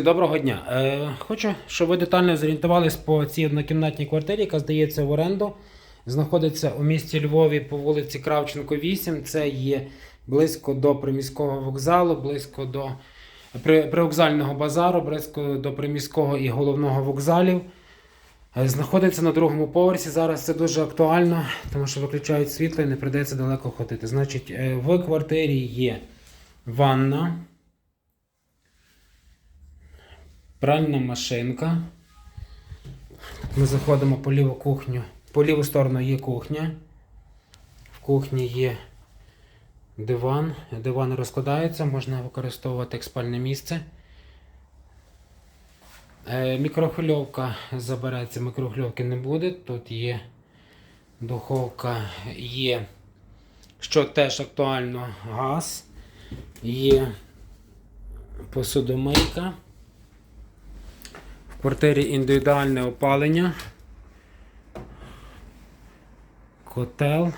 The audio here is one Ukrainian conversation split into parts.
Доброго дня. Е, хочу, щоб ви детально зорієнтувались по цій однокімнатній квартирі, яка здається в оренду. Знаходиться у місті Львові по вулиці Кравченко, 8. Це є близько до приміського вокзалу, близько до при, привокзального базару, близько до приміського і головного вокзалів. Е, Знаходиться на другому поверсі. Зараз це дуже актуально, тому що виключають світло і не прийдеться далеко ходити. Значить, е, в квартирі є ванна. Пральна машинка. Ми заходимо по ліву кухню. По ліву сторону є кухня. В кухні є диван. Диван розкладається, можна використовувати як спальне місце. Е, мікрохвильовка забереться, мікрохвильовки не буде. Тут є духовка, є, що теж актуально, газ, є посудомийка. Квартирі індивідуальне опалення. Котел.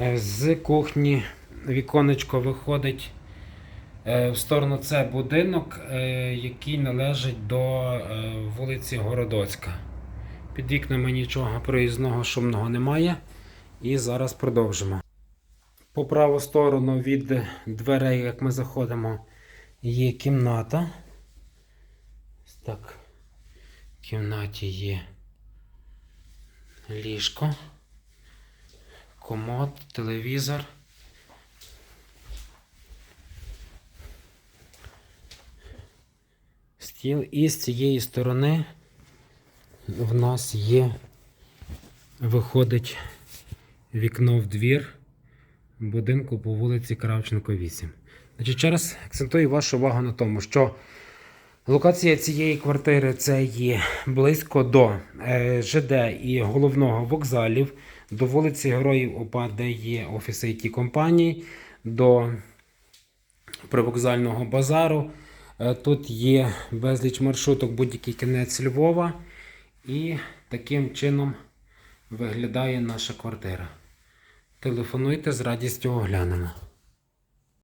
Е, З кухні віконечко виходить е, в сторону це будинок, е, який належить до вулиці Городоцька. Під вікнами нічого проїзного шумного немає. І зараз продовжимо. По праву сторону від дверей, як ми заходимо, є кімната. Так. В кімнаті є ліжко, комод, телевізор. Стіл. І з цієї сторони в нас є, виходить вікно в двір будинку по вулиці Кравченко 8. Значить, ще раз акцентую вашу увагу на тому, що локація цієї квартири це є близько до е, ЖД і головного вокзалів, до вулиці Героїв ОПА, де є офіси it компаній, до привокзального базару. Е, Тут є безліч маршруток будь-який кінець Львова. І таким чином виглядає наша квартира. Телефонуйте з радістю оглянемо.